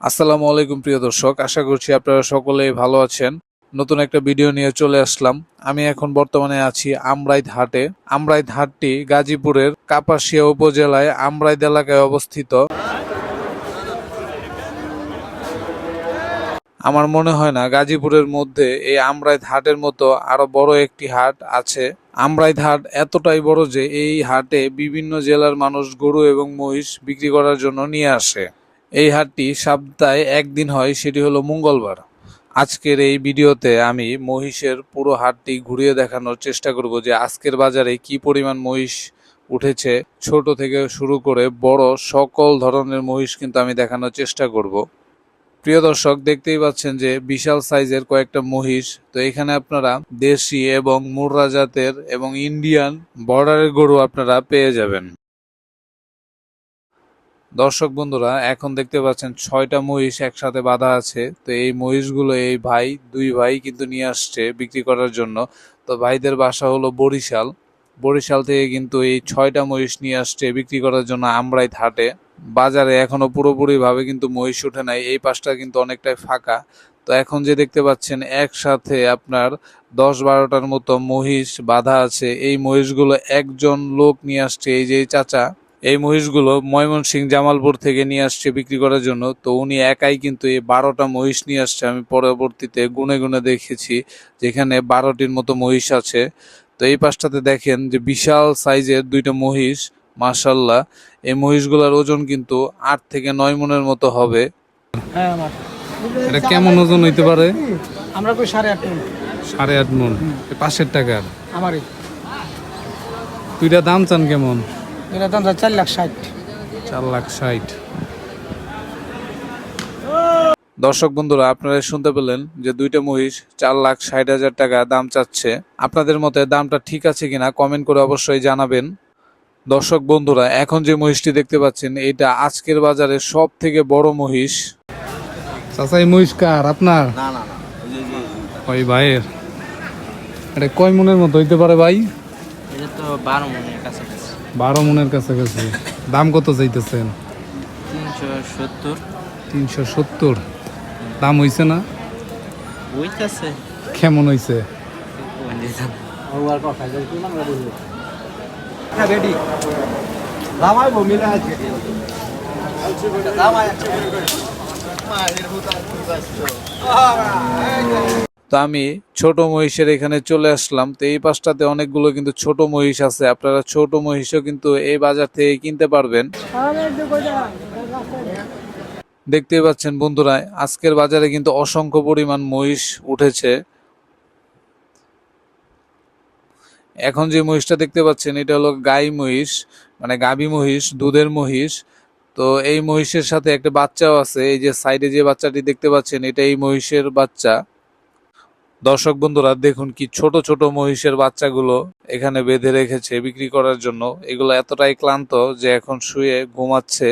আসসালামু আলাইকুম প্রিয় দর্শক, আশা করছি আপনারা সকলেই ভালো আছেন। নতুন একটা ভিডিও নিয়ে চলে আসলাম। আমি এখন বর্তমানে আছি আমরাইদ হাটে। আমরাইদ হাটটি গাজীপুরের কাপাসিয়া উপজেলায় আমরাইদ এলাকায় অবস্থিত। আমার মনে হয় না গাজীপুরের মধ্যে এই আমরাইদ হাটের মতো আরও বড় একটি হাট আছে। আমরাইদ হাট এতটাই বড় যে এই হাটে বিভিন্ন জেলার মানুষ গরু এবং মহিষ বিক্রি করার জন্য নিয়ে আসে। এই হাটটি সপ্তাহে একদিন হয়, সেটি হলো মঙ্গলবার। আজকের এই ভিডিওতে আমি মহিষের পুরো হাটটি ঘুরিয়ে দেখানোর চেষ্টা করব যে আজকের বাজারে কি পরিমাণ মহিষ উঠেছে। ছোট থেকে শুরু করে বড় সকল ধরনের মহিষ কিন্তু আমি দেখানোর চেষ্টা করব। প্রিয় দর্শক, দেখতেই পাচ্ছেন যে বিশাল সাইজের কয়েকটা মহিষ। তো এখানে আপনারা দেশি এবং মুর্রা জাতের এবং ইন্ডিয়ান বর্ডারের গরু আপনারা পেয়ে যাবেন। দর্শক বন্ধুরা, এখন দেখতে পাচ্ছেন ছয়টা মহিষ একসাথে বাঁধা আছে। তো এই মহিষগুলো এই ভাই, দুই ভাই কিন্তু নিয়ে আসছে বিক্রি করার জন্য। তো ভাইদের বাসা হলো বরিশাল। বরিশাল থেকে কিন্তু এই ছয়টা মহিষ নিয়ে আসছে বিক্রি করার জন্য আমরাই হাটে বাজারে এখনও পুরোপুরিভাবে কিন্তু মহিষ উঠে নাই, এই পাশটা কিন্তু অনেকটাই ফাঁকা। তো এখন যে দেখতে পাচ্ছেন, একসাথে আপনার দশ বারোটার মতো মহিষ বাঁধা আছে। এই মহিষগুলো একজন লোক নিয়ে আসছে, এই যে চাচা। এই মহিষগুলো ময়মনসিং জামালপুর থেকে নিয়ে আসছে বিক্রি করার জন্য। তো উনি একাই কিন্তু এই বারোটা মহিষ নিয়ে আসছে। আমি পরবর্তীতে গুনে গুনে দেখেছি যেখানে বারোটির মতো মহিষ আছে। তো এই পাশটাতে দেখেন যে বিশাল সাইজের দুইটা মহিষ মাশাল্লাহ এই মহিষগুলোর ওজন কিন্তু আট থেকে নয় মনের মতো হবে। হ্যাঁ এটা কেমন ওজন হইতে পারে? আমরা কই সাড়ে আট মণ। সাড়ে আট মন। পাঁচের টাকার? আমারই। দুইটা দাম চান কেমন? এটা দাম চার লাখ ষাট। চার লাখ ষাট। দর্শক বন্ধুরা আপনারা শুনতে পেলেন যে দুইটা মহিষ চার লাখ ষাট হাজার টাকা দাম চাচ্ছে। আপনাদের মতে দামটা ঠিক আছে কিনা কমেন্ট করে অবশ্যই জানাবেন। দর্শক বন্ধুরা এখন যে মহিষটি দেখতে পাচ্ছেন এটা আজকের বাজারে সব থেকে বড় মহিষ। চাচা মহিষ কার? আপনার? না না না ওই ভাইয়ের। এটা কয় মনের মতো হইতে পারে ভাই? এটা তো বারো মনের কাছাকাছি। বারো মনের কাছাকাছি। দাম কত চাইতেছেন? তিনশো সত্তর। তিনশো সত্তর। দাম হইছে না? ওইটাছে কেমন হইছে? তো আমি ছোট মহিষের এখানে চলে আসলাম। তো এই পাশটাতে অনেকগুলো কিন্তু ছোট মহিষ আছে। আপনারা ছোট মহিষও কিন্তু এই বাজার থেকে কিনতে পারবেন। দেখতেই পাচ্ছেন বন্ধুরা, আজকের বাজারে কিন্তু অসংখ্য পরিমাণ মহিষ উঠেছে। এখন যে মহিষটা দেখতে পাচ্ছেন, এটা হলো গাই মহিষ মানে গাভী মহিষ, দুধের মহিষ। তো এই মহিষের সাথে একটা বাচ্চাও আছে। এই যে সাইডে যে বাচ্চাটি দেখতে পাচ্ছেন, এটা এই মহিষের বাচ্চা। দর্শক বন্ধুরা, দেখুন কি ছোট ছোট মহিষের বাচ্চাগুলো এখানে বেঁধে রেখেছে বিক্রি করার জন্য। এগুলো এতটাই ক্লান্ত যে এখন শুয়ে ঘুমাচ্ছে।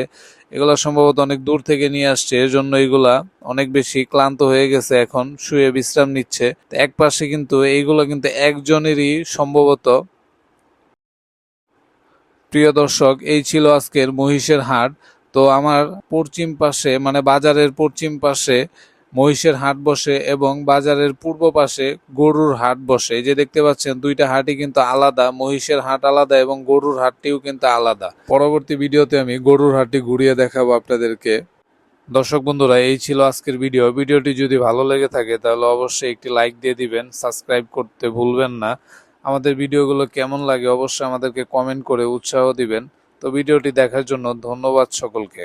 এগুলো সম্ভবত অনেক দূর থেকে নিয়ে আসছে এর জন্য এগুলা অনেক বেশি ক্লান্ত হয়ে গেছে এখন, শুয়ে বিশ্রাম নিচ্ছে। এক পাশে কিন্তু এইগুলো কিন্তু একজনেরই সম্ভবত। প্রিয় দর্শক, এই ছিল আজকের মহিষের হাট। তো আমার পশ্চিম পাশে মানে বাজারের পশ্চিম পাশে মহিষের হাট বসে এবং বাজারের পূর্ব পাশে গরুর হাট বসে। এই যে দেখতে পাচ্ছেন, দুইটা হাটই কিন্তু আলাদা, মহিষের হাট আলাদা এবং গরুর হাটটিও কিন্তু আলাদা। পরবর্তী ভিডিওতে আমি গরুর হাটটি ঘুরিয়ে দেখাবো আপনাদেরকে। দর্শক বন্ধুরা, এই ছিল আজকের ভিডিও। ভিডিওটি যদি ভালো লেগে থাকে, তাহলে অবশ্যই একটি লাইক দিয়ে দিবেন, সাবস্ক্রাইব করতে ভুলবেন না। আমাদের ভিডিওগুলো কেমন লাগে অবশ্যই আমাদেরকে কমেন্ট করে উৎসাহ দিবেন। তো ভিডিওটি দেখার জন্য ধন্যবাদ সকলকে।